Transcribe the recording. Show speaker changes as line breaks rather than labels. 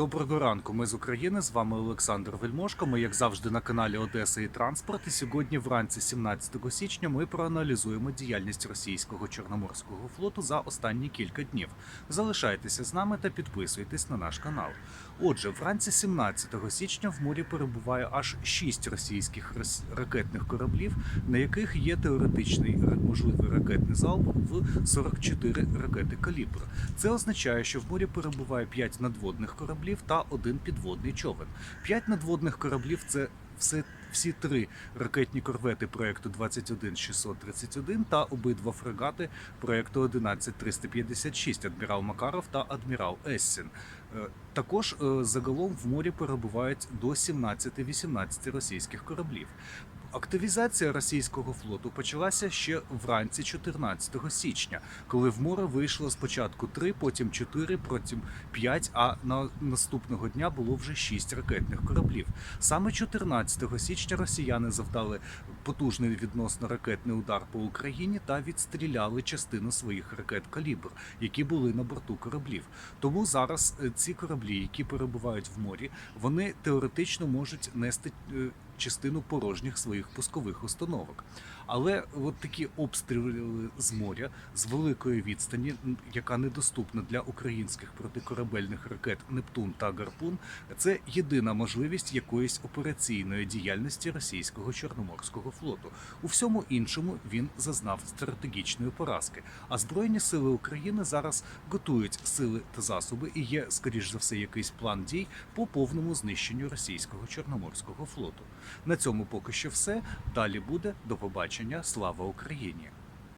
Доброго ранку. Ми з України. З вами Олександр Вельмошко. Ми, як завжди, на каналі Одеса і Транспорт. І сьогодні, вранці 17 січня, ми проаналізуємо діяльність російського чорноморського флоту за останні кілька днів. Залишайтеся з нами та підписуйтесь на наш канал. Отже, вранці 17 січня в морі перебуває аж 6 російських ракетних кораблів, на яких є теоретичний можливий ракетний залп в 44 ракети калібр. Це означає, що в морі перебуває 5 надводних кораблів та один підводний човен. 5 надводних кораблів це все. Всі три ракетні корвети проекту 21631 та обидва фрегати проекту 11356 адмірал Макаров та адмірал Ессін. Е, Також е, загалом в морі перебувають до 17-18 російських кораблів. Активізація російського флоту почалася ще вранці 14 січня, коли в море вийшло спочатку 3, потім 4, потім 5, а на наступного дня було вже 6 ракетних кораблів. Саме 14 січня росіяни завдали потужний відносно ракетний удар по Україні та відстріляли частину своїх ракет калібр, які були на борту кораблів. Тому зараз е, ці кораблі, які перебувають в морі, вони теоретично можуть нести е, частину порожніх своїх пускових установок. Але от такі обстріли з моря з великої відстані, яка недоступна для українських протикорабельних ракет Нептун та Гарпун, це єдина можливість якоїсь операційної діяльності російського чорноморського флоту. У всьому іншому він зазнав стратегічної поразки. А збройні сили України зараз готують сили та засоби, і є, скоріш за все, якийсь план дій по повному знищенню російського чорноморського флоту. На цьому поки що все. Далі буде. До побачення. Слава Україні!